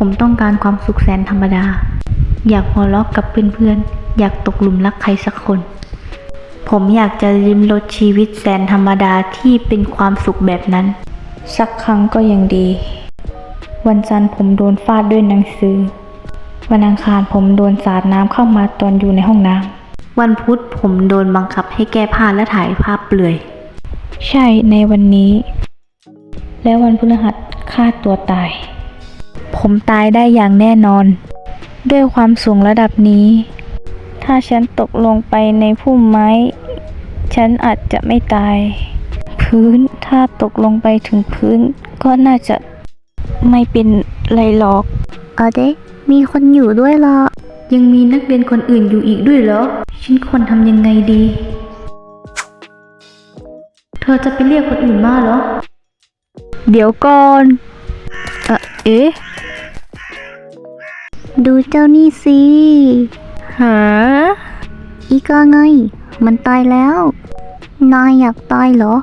ผมต้องการความสุขแสนธรรมดา อยากหัวเราะกับเพื่อนๆ อยากตกหลุมรักใครสักคน ผมอยากจะลิ้มรสชีวิตแสนธรรมดาที่เป็นความสุขแบบนั้น สักครั้งก็ยังดี วันจันทร์ผมโดนฟาดด้วยหนังสือ วันอังคารผมโดนสาดน้ำเข้ามาตอนอยู่ในห้องน้ำวันพุธผมโดนบังคับให้แก้ผ้าและถ่ายภาพเปลือย ใช่ในวันนี้ และวันพฤหัสฆ่าตัวตาย ผมตายได้อย่างแน่นอน ด้วยความสูงระดับนี้ ถ้าฉันตกลงไปในพุ่มไม้ ฉันอาจจะไม่ตาย พื้นถ้าตกลงไปถึงพื้น ก็น่าจะไม่เป็นไรหรอกเอาเด้มีคนอยู่ด้วยเหรอ ยังมีนักเรียนคนอื่นอยู่อีกด้วยเหรอ ฉันควรทำยังไงดี เธอจะไปเรียกคนอื่นมาเหรอ เดี๋ยวก่อน เอ่อเอ๊ะ ดูเจ้านี่สิหาอีกาไง มันตายแล้ว นายอยากตายเหรอ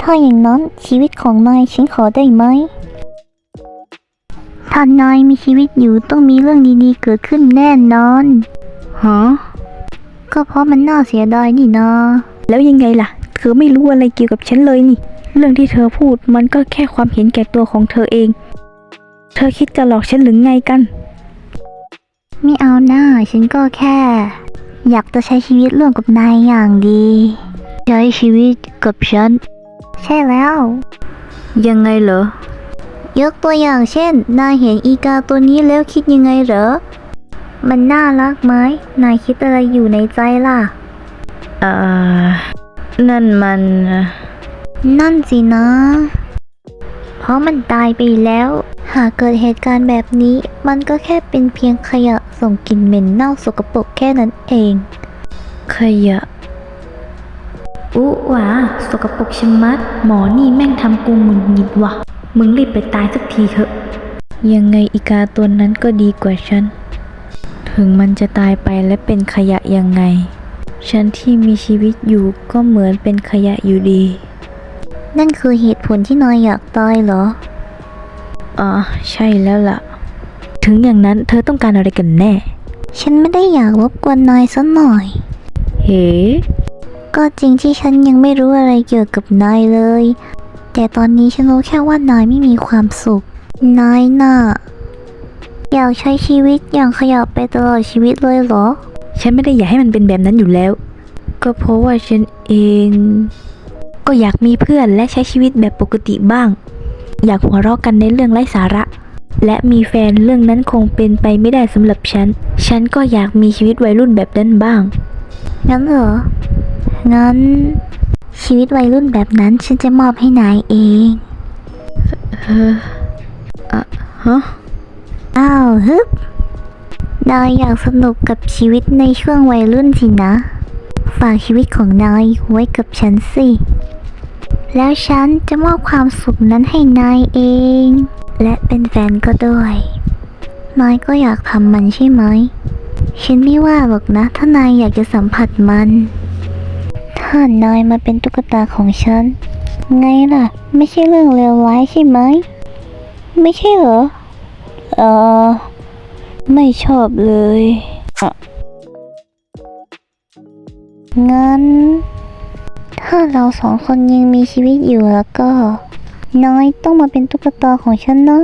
ถ้าอย่างนั้นชีวิตของนายฉันขอได้ไหมถ้านายมีชีวิตอยู่ต้องมีเรื่องดีๆเกิดขึ้นแน่นอนฮะก็เพราะมันน่าเสียดายนี่นาแล้วยังไงล่ะ เธอไม่รู้อะไรเกี่ยวกับฉันเลยนี่ เรื่องที่เธอพูดมันก็แค่ความเห็นแก่ตัวของเธอเอง เธอคิดจะหลอกฉันหรือไงกัน ไม่เอาหน้า ฉันก็แค่ อยากจะใช้ชีวิตร่วมกับนายอย่างดี ใช้ชีวิตกับฉัน ใช่แล้ว ยังไงเหรอ ยกตัวอย่างเช่น นายเห็นอีกาตัวนี้แล้วคิดยังไงเหรอ มันน่ารักไหมนายคิดอะไรอยู่ในใจล่ะ เอ่อ นั่นมัน นั่นสินะเพ ราะมันตายไปแล้ว หากเกิดเหตุการณ์แบบนี้ มันก็แค่เป็นเพียงขยะส่งกลิ่นเหม็นเน่าสกปรกแค่นั้นเอง ขยะอุ๊หวาสกปรกชะมัด หมอนี่แม่งทำกูหงุดหงิดว่ะ มึงรีบไปตายสักทีเถอะ ยังไงอีกาตัวนั้นก็ดีกว่าฉัน ถึงมันจะตายไปและเป็นขยะยังไง ฉันที่มีชีวิตอยู่ก็เหมือนเป็นขยะอยู่ดี นั่นคือเหตุผลที่นายอยากตายเหรอ อ๋อ ใช่แล้วล่ะ ถึงอย่างนั้นเธอต้องการอะไรกันแน่ ฉันไม่ได้อยากรบกวนนายสักหน่อย เฮ้ ก็จริงที่ฉันยังไม่รู้อะไรเกี่ยวกับนายเลย แต่ตอนนี้ฉันรู้แค่ว่านายไม่มีความสุข นายน่ะ อยากใช้ชีวิตอย่างขยับไปตลอดชีวิตเลยเหรอ ฉันไม่ได้อยากให้มันเป็นแบบนั้นอยู่แล้ว ก็เพราะว่าฉันเอง ก็อยากมีเพื่อนและใช้ชีวิตแบบปกติบ้าง อยากหัวเราะกันในเรื่องไร้สาระ และมีแฟนเรื่องนั้นคงเป็นไปไม่ได้สำหรับฉัน ฉันก็อยากมีชีวิตวัยรุ่นแบบนั้นบ้าง งั้นเหรอ งั้น ชีวิตวัยรุ่นแบบนั้นฉันจะมอบให้นายเองฮะ อ้าวฮึบนายอยากสนุกกับชีวิตในช่วงวัยรุ่นสินะ ฝากชีวิตของนายไว้กับฉันสิ แล้วฉันจะมอบความสุขนั้นให้นายเอง และเป็นแฟนก็ด้วย นายก็อยากทำมันใช่ไหม ฉันไม่ว่าหรอกนะ ถ้านายอยากจะสัมผัสมัน ถ้านายมาเป็นตุ๊กตาของฉัน ไงล่ะ ไม่ใช่เรื่องเลวร้ายใช่ไหม ไม่ใช่เหรอ เออ ไม่ชอบเลย งั้น ถ้าเราสองคนยังมีชีวิตอยู่แล้วก็ น้อยต้องมาเป็นตุ๊กตาของฉันนะ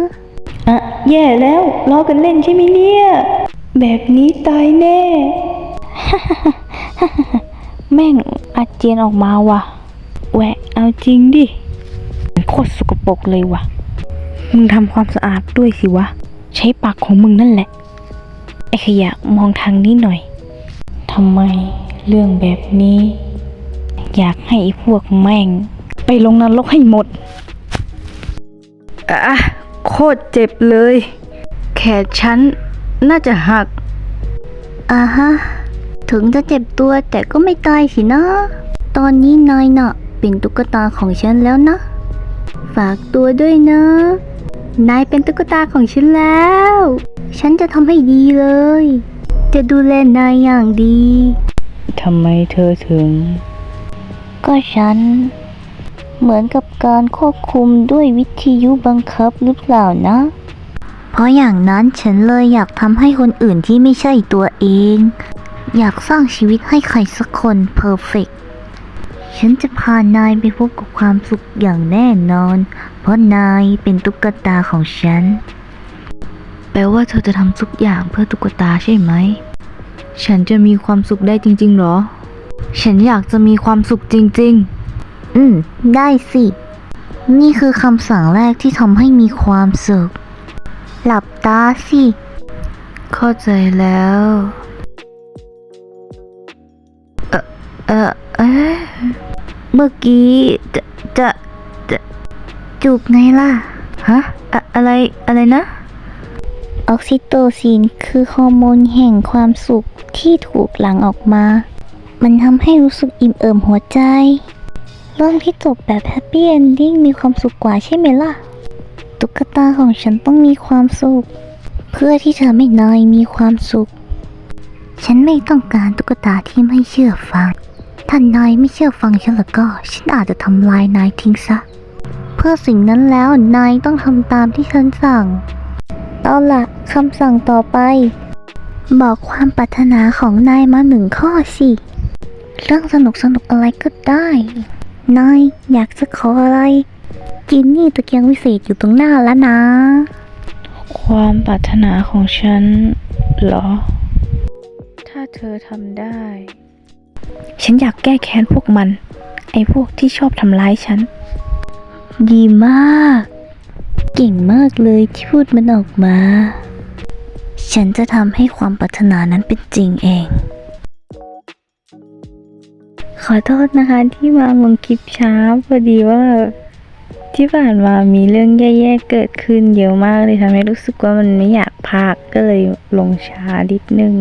อะแย่แล้วล้อกันเล่นใช่ไหมเนี่ย แบบนี้ตายแน่ แม่งอาเจียนออกมาว่ะแหวะเอาจริงดิโคตรสกปรกเลยว่ะ มึงทำความสะอาดด้วยสิวะ ใช้ปากของมึงนั่นแหละ ไอ้ขยะมองทางนี้หน่อยทำไมเรื่องแบบนี้ อยากให้ไอ้พวกแม่ง ไปลงนรกให้หมด อะ โคตรเจ็บเลย แขนฉันน่าจะหัก อ่าฮะ ถึงจะเจ็บตัวแต่ก็ไม่ตายสินะ ตอนนี้นายน่ะ เป็นตุ๊กตาของฉันแล้วนะ ฝากตัวด้วยนะ นายเป็นตุ๊กตาของฉันแล้ว ฉันจะทำให้ดีเลย จะดูแลนายอย่างดีทำไมเธอถึง ก็ฉัน เหมือนกับการควบคุมด้วยวิทยุบังคับหรือเปล่านะ เพราะอย่างนั้นฉันเลยอยากทำให้คนอื่นที่ไม่ใช่ตัวเอง อยากสร้างชีวิตให้ใครสักคนเพอร์เฟกฉันจะพานายไปพบกับความสุขอย่างแน่นอน เพราะนายเป็นตุ๊กตาของฉัน แปลว่าเธอจะทำทุกอย่างเพื่อตุ๊กตาใช่ไหม ฉันจะมีความสุขได้จริงๆหรอ ฉันอยากจะมีความสุขจริงอืม ได้สิ นี่คือคำสั่งแรกที่ทำให้มีความสุข หลับตาสิๆเข้าใจแล้ว เออเออเอ๊ะเมื่อกี้จะจะจูบไงล่ะ ฮะอะอะไรอะไรนะ ออกซิโตซินคือฮอร์โมนแห่งความสุขที่ถูกหลั่งออกมา มันทำให้รู้สึกอิ่มเอิบหัวใจเรื่องที่จบแบบแฮปปี้เอนดิ้งมีความสุขกว่าใช่ไหมล่ะ ตุ๊กตาของฉันต้องมีความสุข เพื่อที่จะไม่นายมีความสุข ฉันไม่ต้องการตุ๊กตาที่ไม่เชื่อฟัง ถ้านายไม่เชื่อฟังฉันแล้วก็ ฉันอาจจะทำลายนายทิ้งซะ เพื่อสิ่งนั้นแล้วนายต้องทำตามที่ฉันสั่ง เอาล่ะคำสั่งต่อไป บอกความปรารถนาของนายมาหนึ่งข้อสิ เรื่องสนุกสนุกๆอะไรก็ได้ นายอยากจะขออะไร จินนี่ตะเกียงวิเศษอยู่ตรงหน้าแล้วนะ ความปรารถนาของฉันเหรอ ถ้าเธอทำได้ ฉันอยากแก้แค้นพวกมัน ไอ้พวกที่ชอบทำร้ายฉัน ดีมาก เก่งมากเลยที่พูดมันออกมา ฉันจะทำให้ความปรารถนานั้นเป็นจริงเอง ขอโทษนะคะที่มาลงคลิปช้าพอดีว่า ที่ผ่านมามีเรื่องแย่ๆเกิดขึ้นเยอะมากเลยทำให้รู้สึกว่ามันไม่อยากพากก็เลยลงช้านิดนึง